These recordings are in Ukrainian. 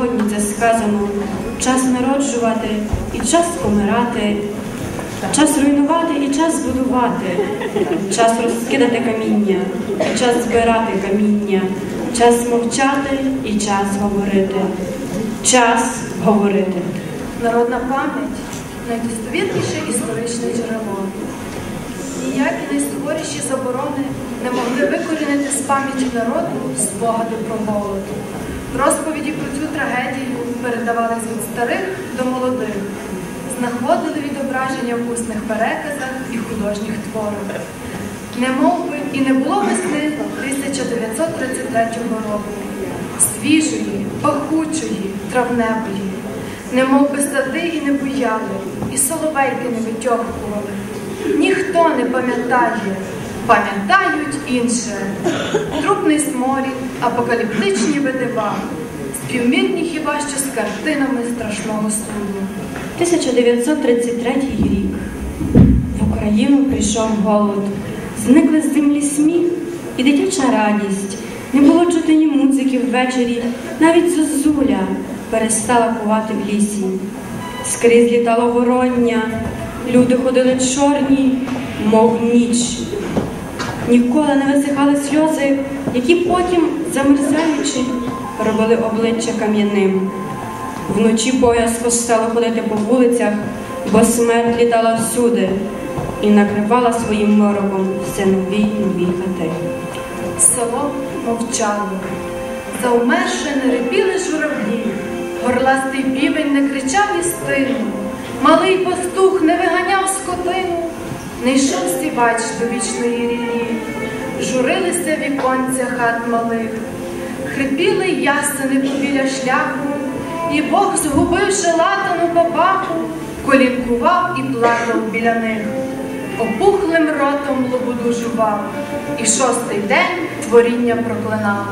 сьогодні це сказано. Час народжувати і час помирати, час руйнувати і час збудувати, час розкидати каміння, і час збирати каміння, час мовчати і час говорити. Час говорити. Народна пам'ять найдостовірніше історичне джерело. Ніякі найсуворіші заборони не могли викорінити з пам'яті народу спогади про голод. Розповіді про цю трагедію передавались від старих до молодих, знаходили відображення в усних переказах і художніх творах. Не би і не було весни 1933 року, свіжої, пахучої, травневої, не би сади і не буяли, і соловейки не витьохкували. Ніхто не пам'ятає, пам'ятають інше. Трупний сморід, апокаліптичні видива, співмірні хіба що з картинами страшного суду. 1933 рік. В Україну прийшов голод. Зникли з землі сміх і дитяча радість. Не було чути ні музики ввечері, навіть зозуля перестала кувати в лісі. Скрізь літало вороння, люди ходили чорні, мов ніч. Ніколи не висихали сльози, які потім, замерзаючи, робили обличчя кам'яним. Вночі боязко стало ходити по вулицях, бо смерть літала всюди і накривала своїм мороком все нові й нові хати. Село мовчало, заумерше не репіли журавлі, горластий півень не кричав і стину, малий пастух не виганяв скотину, не йшов сівач до вічної ріллі, журилися віконця хат малих, хрипіли ясени біля шляху, і Бог, згубивши латану бабаху, колінкував і плакав біля них. Опухлим ротом лобуду жував, і шостий день творіння проклинав.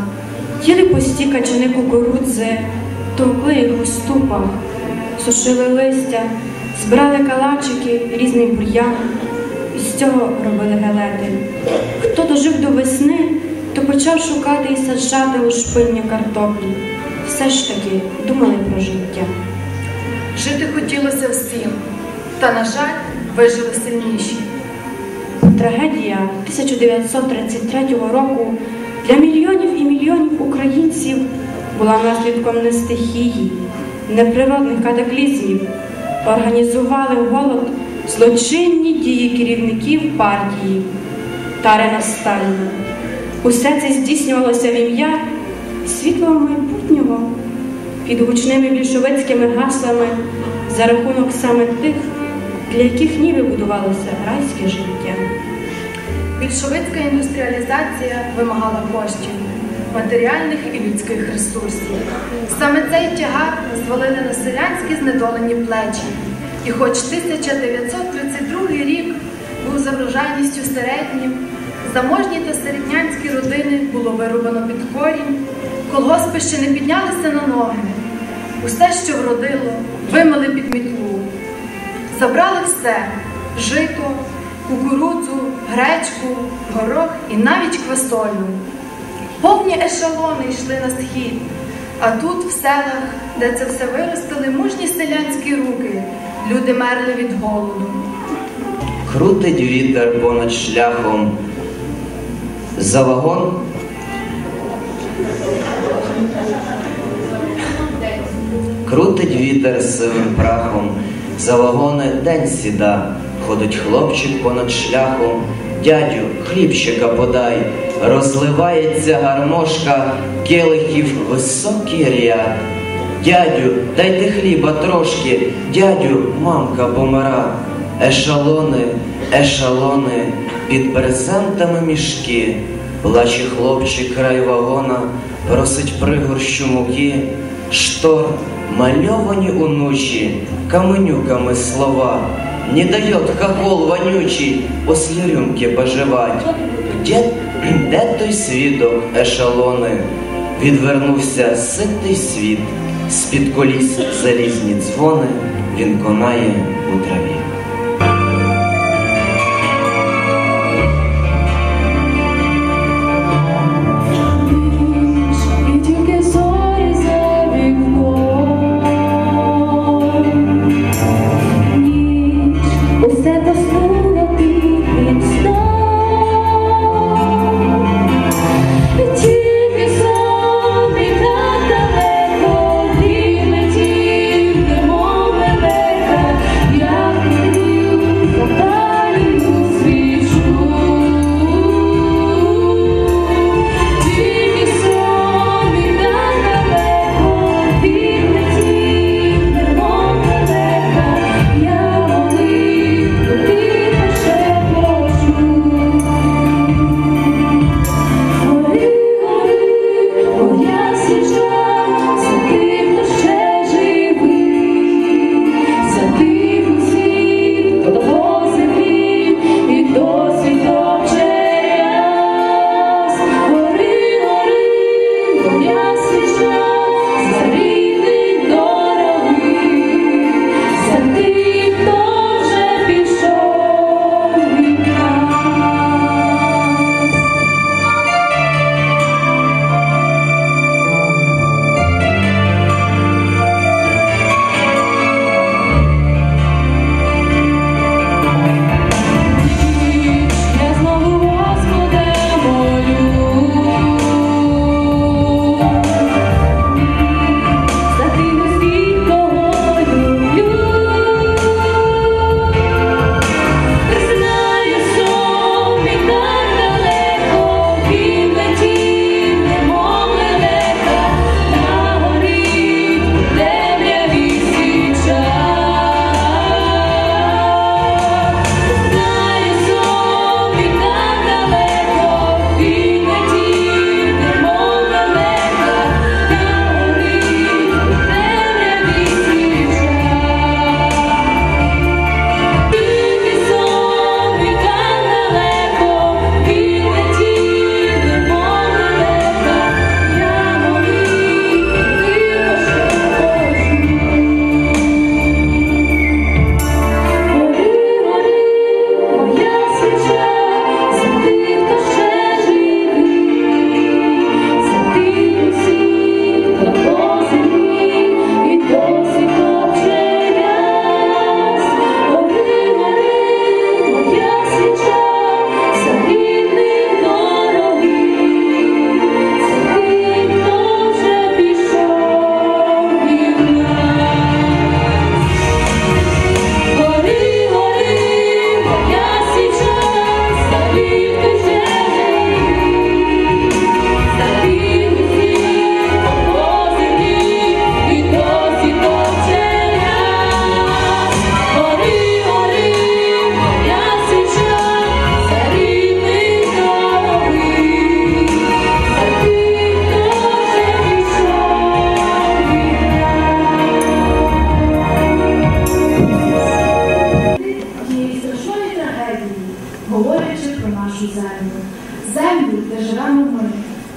Їли пусті качани кукурудзи, товкли їх у ступах, сушили листя, збирали калачики, різний бур'ян, з цього робили гелети. Хто дожив до весни, то почав шукати і саджати у шпиння картоплі. Все ж таки думали про життя. Жити хотілося всім, та, на жаль, вижили сильніші. Трагедія 1933 року для мільйонів і мільйонів українців була наслідком не стихії, неприродних катаклізмів. Організували голод злочинні дії керівників партії Тарена Сталіна. Усе це здійснювалося в ім'я світлого майбутнього під гучними більшовицькими гаслами за рахунок саме тих, для яких ніби будувалося райське життя. Більшовицька індустріалізація вимагала коштів, матеріальних і людських ресурсів. Саме цей тягар звалили на селянські знедолені плечі. І хоч 1932 рік був за врожайністю середнім, заможні та середнянські родини було вирубано під корінь, колгоспи ще не піднялися на ноги. Усе, що вродило, вимили під мітлу. Забрали все жито, кукурудзу, гречку, горох і навіть квасолю. Повні ешелони йшли на схід, а тут, в селах, де це все виростили мужні селянські руки, люди мерли від голоду. Крутить вітер понад шляхом. За вагон. Крутить вітер сивим прахом, за вагони день сіда, ходить хлопчик понад шляхом, дядю, хлібчика подай, розливається гармошка, келихів високий ряд. Дядю, дайте хліба трошки, дядю, мамка помира. Ешалони, ешалони, під брезентами мішки, плаче хлопчик край вагона, просить пригорщу муки, штор, мальовані унучі, каменюками слова, не дает хохол вонючий. После рюмки поживать. Де, де той свідок, ешалони? Відвернувся ситий світ, з-під коліс залізні дзвони, він конає у траві.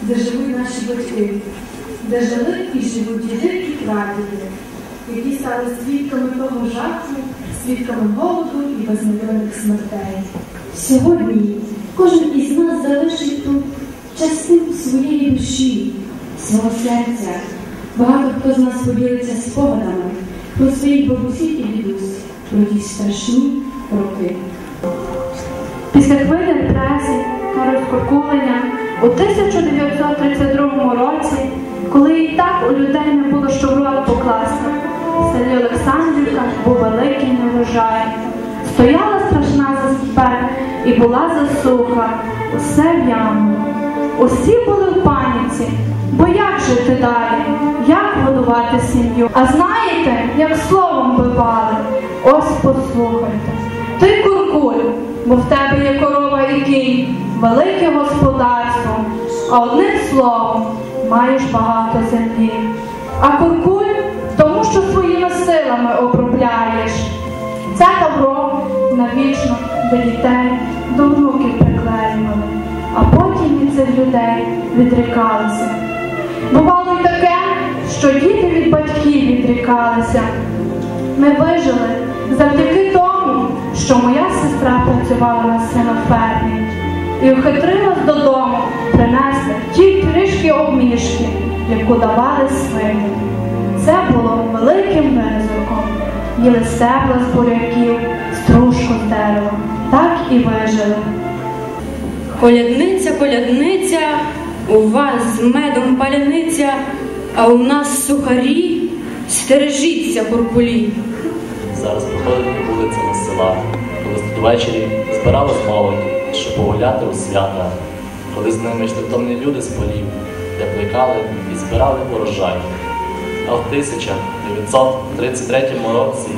Де живуть наші батьки, де жили і живуть діди і прадіди, які стали свідками того жаху, свідками голоду і безневинних смертей. Сьогодні кожен із нас залишить тут частинку своєї душі, свого серця. Багато хто з нас поділиться спогадами про своїх бабусі і дідусь, про ті страшні роки. Після хвилі репресій та розкуркулення у 1932 році, коли і так у людей не було що в рот покласти, селі Олександрівка був великий неврожай. Стояла страшна заспека і була засуха, усе в яму. Усі були в паніці, бо як жити далі, як годувати сім'ю? А знаєте, як словом бивали? Ось послухайте. Ти куркуль, бо в тебе є корова і кінь, велике господарство, а одним словом маєш багато землі. А куркуль тому, що своїми силами обробляєш. Це добро навічно до дітей, до внуків приклеювали, а потім від цих людей відрікалися. Бувало й таке, що діти від батьків відрікалися. Ми вижили завдяки тому, що моя сестра працювала на свинофермі і ухитрилась додому принести ті трішки обмішки, яку давали свині. Це було великим визорком. Їли стебла з буряків, стружку з дерева. Так і вижили. Колядниця, колядниця, у вас з медом паляниця, а у нас сухарі, стережіться куркулі. Зараз проходить вулицями села, коли ввечері збиралась молодь, щоб погуляти у свята, коли з ними йшли томні люди з полів, де плекали і збирали урожай. А в 1933 році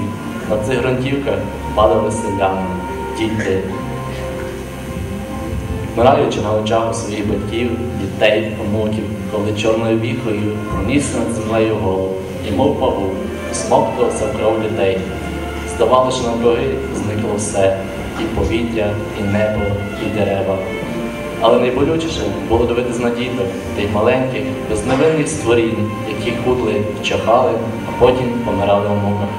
на цих ґрунтівках падали селяни, діти. Вмираючи на очах у своїх батьків, дітей, онуків, коли чорною віхою проніс над землею голову, і мов павук, смоктувався в кров людей. Здавалося, що навкруги зникло все, і повітря, і небо, і дерева. Але найболючіше було дивитися на діток, тих маленьких, безневинних створінь, які худли, чахали, а потім помирали у муках.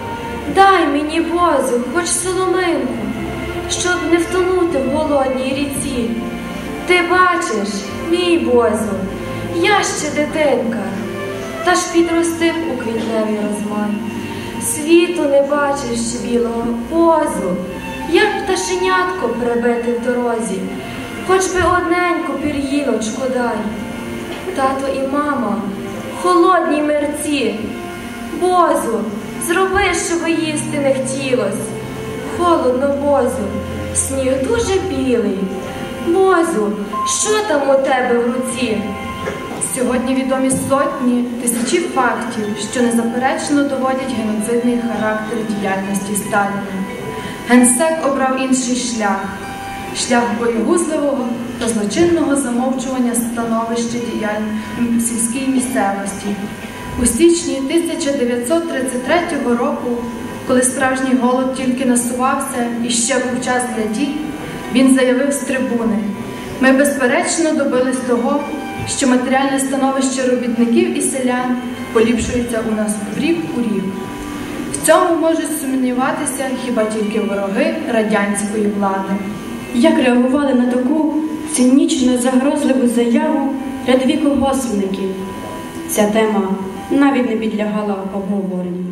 Дай мені возу, хоч соломинку, щоб не втонути в голодній ріці. Ти бачиш, мій бозу, я ще дитинка, та ж підростив у квітневій розмай. Світу не бачиш білого позу, як пташенятко прибити в дорозі, хоч би одненьку пір'їночку дай. Тато і мама, холодні мерці, Бозу, зроби, щоб їсти не хотілось. Холодно, Бозу, сніг дуже білий. Бозу, що там у тебе в руці? Сьогодні відомі сотні, тисячі фактів, що незаперечно доводять геноцидний характер діяльності Сталіна. Генсек обрав інший шлях шлях боєгузливого та злочинного замовчування становища діяль в сільській місцевості. У січні 1933 року, коли справжній голод тільки насувався і ще був час для дій, він заявив з трибуни: ми безперечно добились того, що матеріальне становище робітників і селян поліпшується у нас в рік у рік. Цьому можуть сумніватися хіба тільки вороги радянської влади. Як реагували на таку цинічно загрозливу заяву рядові колгоспників? Ця тема навіть не підлягала обговоренню.